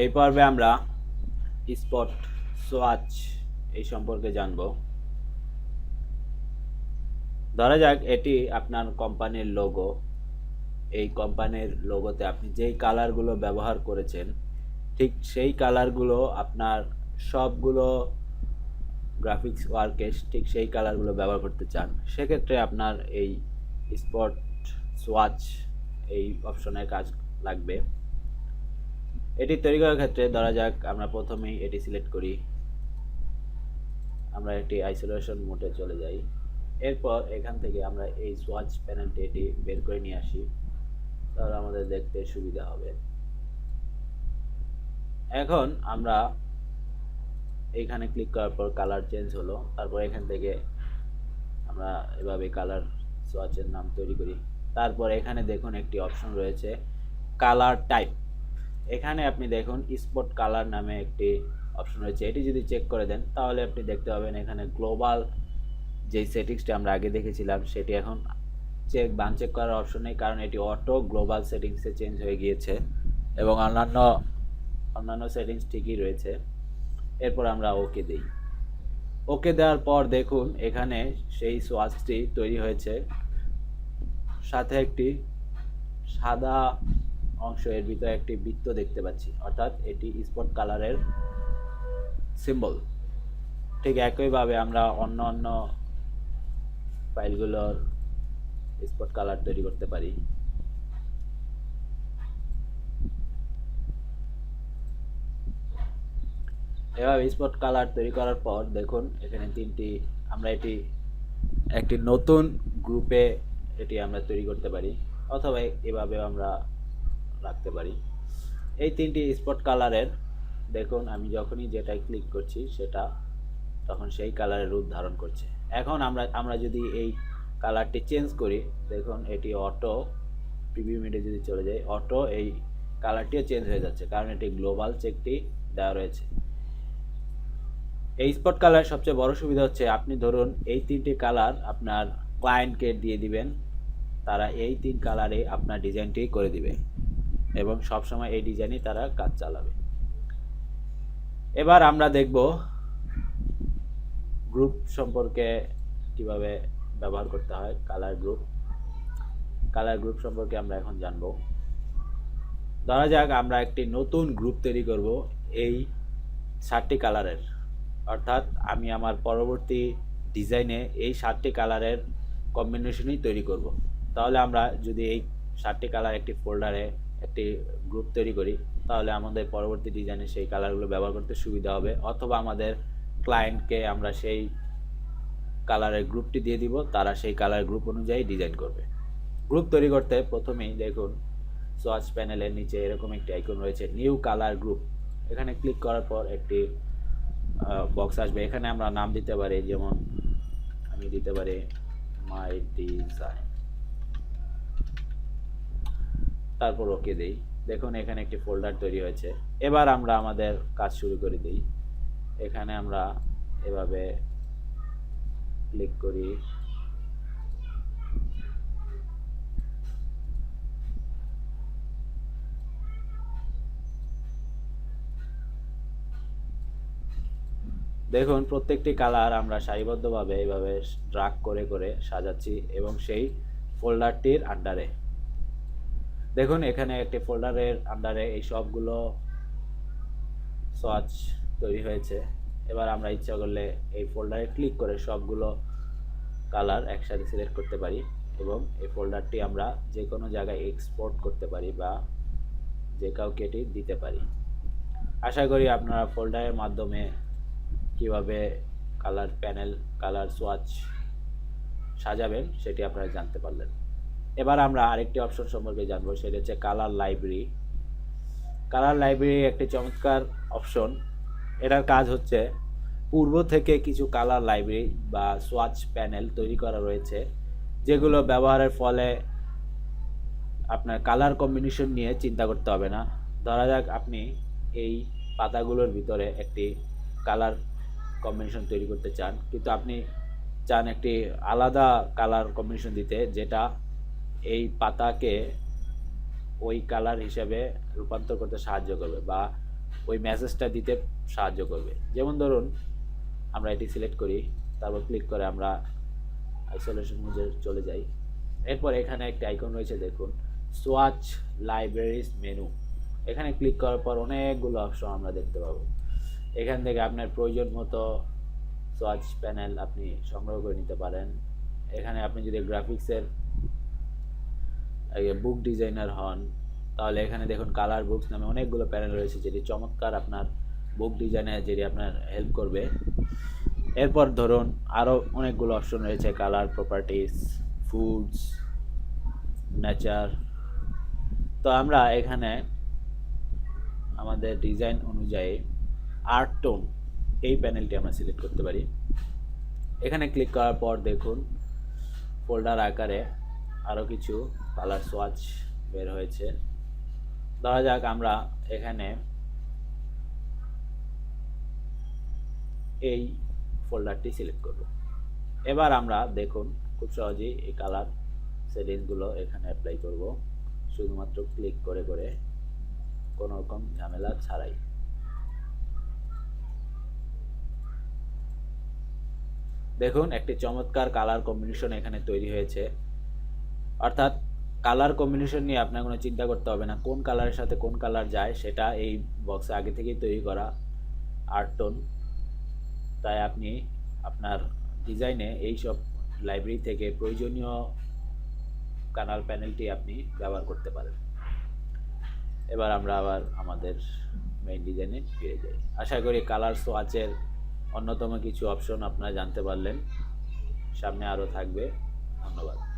এই পর্বে আমরা স্পট সোয়াচ এই সম্পর্কে জানব। ধরা যাক, এটি আপনার কোম্পানির লোগো এই কোম্পানির লোগোতে আপনি যেই কালারগুলো ব্যবহার করেছেন, ঠিক সেই কালারগুলো আপনার সবগুলো গ্রাফিক্স ওয়ার্কে ঠিক সেই কালারগুলো ব্যবহার করতে চান। সেক্ষেত্রে আপনার এই স্পট সোয়াচ এই অপশনের কাজ লাগবে। এটি তৈরি করার ক্ষেত্রে ধরা যাক, আমরা প্রথমেই এটি সিলেক্ট করি। আমরা এটি আইসোলেশন মোডে চলে যাই। এরপর এখান থেকে আমরা এই সোয়াচ প্যানেলটি এটি বের করে নিয়ে আসি। তাহলে আমাদের দেখতে সুবিধা হবে। এখন আমরা এইখানে ক্লিক করার পর কালার চেঞ্জ হলো। তারপর এখান থেকে আমরা এভাবে কালার সোয়াচের নাম তৈরি করি। তারপর এখানে দেখুন একটি অপশন রয়েছে কালার টাইপ এখানে আপনি দেখুন স্পট কালার নামে একটি অপশন রয়েছে। এটি যদি চেক করে দেন, তাহলে আপনি দেখতে পাবেন এখানে গ্লোবাল যেই সেটিংসটি আমরা আগে দেখেছিলাম, সেটি এখন চেক বান চেক করার অপশন নেই, কারণ এটি অটো গ্লোবাল সেটিংসে চেঞ্জ হয়ে গিয়েছে এবং অন্যান্য অন্যান্য সেটিংস ঠিকই রয়েছে। এরপর আমরা ওকে দিই। ওকে দেওয়ার পর দেখুন এখানে সেই সোয়াচটি তৈরি হয়েছে। সাথে একটি সাদা অংশ এর ভিতরে একটি বৃত্ত দেখতে পাচ্ছি। অর্থাৎ এটি স্পট কালারের সিম্বল ঠিক একইভাবে আমরা অন্য অন্য ফাইলগুলোর স্পট কালার তৈরি করতে পারি। এভাবে স্পট কালার তৈরি করার পর দেখুন, এখানে তিনটি, আমরা এটি একটি নতুন গ্রুপে এটি আমরা তৈরি করতে পারি। অথবা এভাবে আমরা রাখতে পারি। এই তিনটি স্পট কালারের দেখুন, আমি যখনই যেটাই ক্লিক করছি সেটা, তখন সেই কালারের রূপ ধারণ করছে। এখন আমরা আমরা যদি এই কালারটি চেঞ্জ করি, দেখুন, এটি অটো প্রিভিউ মিডে যদি চলে যায় অটো এই কালারটিও চেঞ্জ হয়ে যাচ্ছে, কারণ এটি গ্লোবাল চেকটি দেওয়া রয়েছে। এই স্পট কালার সবচেয়ে বড় সুবিধা হচ্ছে, আপনি ধরুন, এই তিনটি কালার আপনার ক্লায়েন্টকে দিয়ে দিবেন, তারা এই তিন কালারে আপনার ডিজাইনটি করে দিবে। এবং সবসময় এই ডিজাইনই তারা কাজ চালাবে। এবার আমরা দেখব গ্রুপ সম্পর্কে কীভাবে ব্যবহার করতে হয় কালার গ্রুপ কালার গ্রুপ সম্পর্কে আমরা এখন জানব। ধরা যাক আমরা একটি নতুন গ্রুপ তৈরি করব এই সাতটি কালারের অর্থাৎ আমি আমার পরবর্তী ডিজাইনে এই সাতটি কালারের কম্বিনেশনই তৈরি করব। তাহলে আমরা যদি এই সাতটি কালার একটি ফোল্ডারে একটি গ্রুপ তৈরি করি, তাহলে আমাদের পরবর্তী ডিজাইনে সেই কালারগুলো ব্যবহার করতে সুবিধা হবে। অথবা আমাদের ক্লায়েন্টকে আমরা সেই কালারের গ্রুপটি দিয়ে দিব, তারা সেই কালার গ্রুপ অনুযায়ী ডিজাইন করবে। গ্রুপ তৈরি করতে প্রথমেই দেখুন সোয়াচ প্যানেলের নিচে এরকম একটি আইকন রয়েছে নিউ কালার গ্রুপ এখানে ক্লিক করার পর একটি বক্স আসবে। এখানে আমরা নাম দিতে পারি, যেমন আমি দিতে পারি মাই ডিজাইন তারপর ওকে দেই। দেখুন, এখানে একটি ফোল্ডার তৈরি হয়েছে। এবার আমরা আমাদের কাজ শুরু করে দিই। এখানে আমরা এভাবে ক্লিক করি। দেখুন, প্রত্যেকটি কালার আমরা সারিবদ্ধভাবে এইভাবে ড্রাগ করে করে সাজাচ্ছি এবং সেই ফোল্ডারটির আন্ডারে দেখুন, এখানে একটি ফোল্ডারের আন্ডারে এই সবগুলো সোয়াচ তৈরি হয়েছে। এবার আমরা ইচ্ছা করলে এই ফোল্ডারে ক্লিক করে সবগুলো কালার একসাথে সিলেক্ট করতে পারি এবং এই ফোল্ডারটি আমরা যে কোনো জায়গায় এক্সপোর্ট করতে পারি বা যে কাউকে এটি দিতে পারি। আশা করি আপনারা ফোল্ডারের মাধ্যমে কীভাবে কালার প্যানেল কালার সোয়াচ সাজাবেন সেটি আপনারা জানতে পারলেন। এবার আমরা আরেকটি অপশন সম্পর্কে জানব, সেটা হচ্ছে কালার লাইব্রেরি কালার লাইব্রেরি একটি চমৎকার অপশন এটার কাজ হচ্ছে পূর্ব থেকে কিছু কালার লাইব্রেরি বা সোয়াচ প্যানেল তৈরি করা রয়েছে, যেগুলো ব্যবহারের ফলে আপনার কালার কম্বিনেশন নিয়ে চিন্তা করতে হবে না। ধরা যাক আপনি এই পাতাগুলোর ভিতরে একটি কালার কম্বিনেশন তৈরি করতে চান, কিন্তু আপনি চান একটি আলাদা কালার কম্বিনেশন দিতে, যেটা এই পাতাকে ওই কালার হিসেবে রূপান্তর করতে সাহায্য করবে বা ওই মেসেজটা দিতে সাহায্য করবে। যেমন ধরুন, আমরা এটি সিলেক্ট করি, তারপর ক্লিক করে আমরা আইসোলেশন মোডে চলে যাই। এরপর এখানে একটা আইকন রয়েছে, দেখুন সোয়াচ লাইব্রেরিজ মেনু এখানে ক্লিক করার পর অনেকগুলো অপশন আমরা দেখতে পাবো। এখান থেকে আপনার প্রয়োজন মতো সোয়াচ প্যানেল আপনি সংগ্রহ করে নিতে পারেন। এখানে আপনি যদি গ্রাফিক্সের বুক ডিজাইনার হন, তাহলে এখানে দেখুন কালার বুকস নামে অনেকগুলো প্যানেল রয়েছে যেটি চমৎকার আপনার বুক ডিজাইনে যেটি আপনার হেল্প করবে। এরপর ধরুন আরও অনেকগুলো অপশন রয়েছে কালার প্রপার্টিস ফুডস নেচার তো আমরা এখানে আমাদের ডিজাইন অনুযায়ী আর্ট টোন এই প্যানেলটি আমরা সিলেক্ট করতে পারি। এখানে ক্লিক করার পর দেখুন ফোল্ডার আকারে আরও কিছু কালার সোয়াচ বের হয়েছে। ধরা যাক আমরা এখানে এই ফোল্ডারটি সিলেক্ট করব। এবার আমরা দেখুন খুব সহজেই এই কালার সেটিংসগুলো এখানে অ্যাপ্লাই করব। শুধুমাত্র ক্লিক করে করে কোনো রকম ঝামেলা ছাড়াই। দেখুন একটি চমৎকার কালার কম্বিনেশন এখানে তৈরি হয়েছে। অর্থাৎ কালার কম্বিনেশন নিয়ে আপনার কোনো চিন্তা করতে হবে না। কোন কালারের সাথে কোন কালার যায় সেটা এই বক্সে আগে থেকেই তৈরি করা আর্ট টোন তাই আপনি আপনার ডিজাইনে এই সব লাইব্রেরি থেকে প্রয়োজনীয় কালার প্যানেলটি আপনি ব্যবহার করতে পারেন। এবার আমরা আবার আমাদের মেইন ডিজাইনে ফিরে যাই। আশা করি কালার সোয়াচের অন্যতম কিছু অপশন আপনারা জানতে পারলেন। সামনে আরও থাকবে। ধন্যবাদ।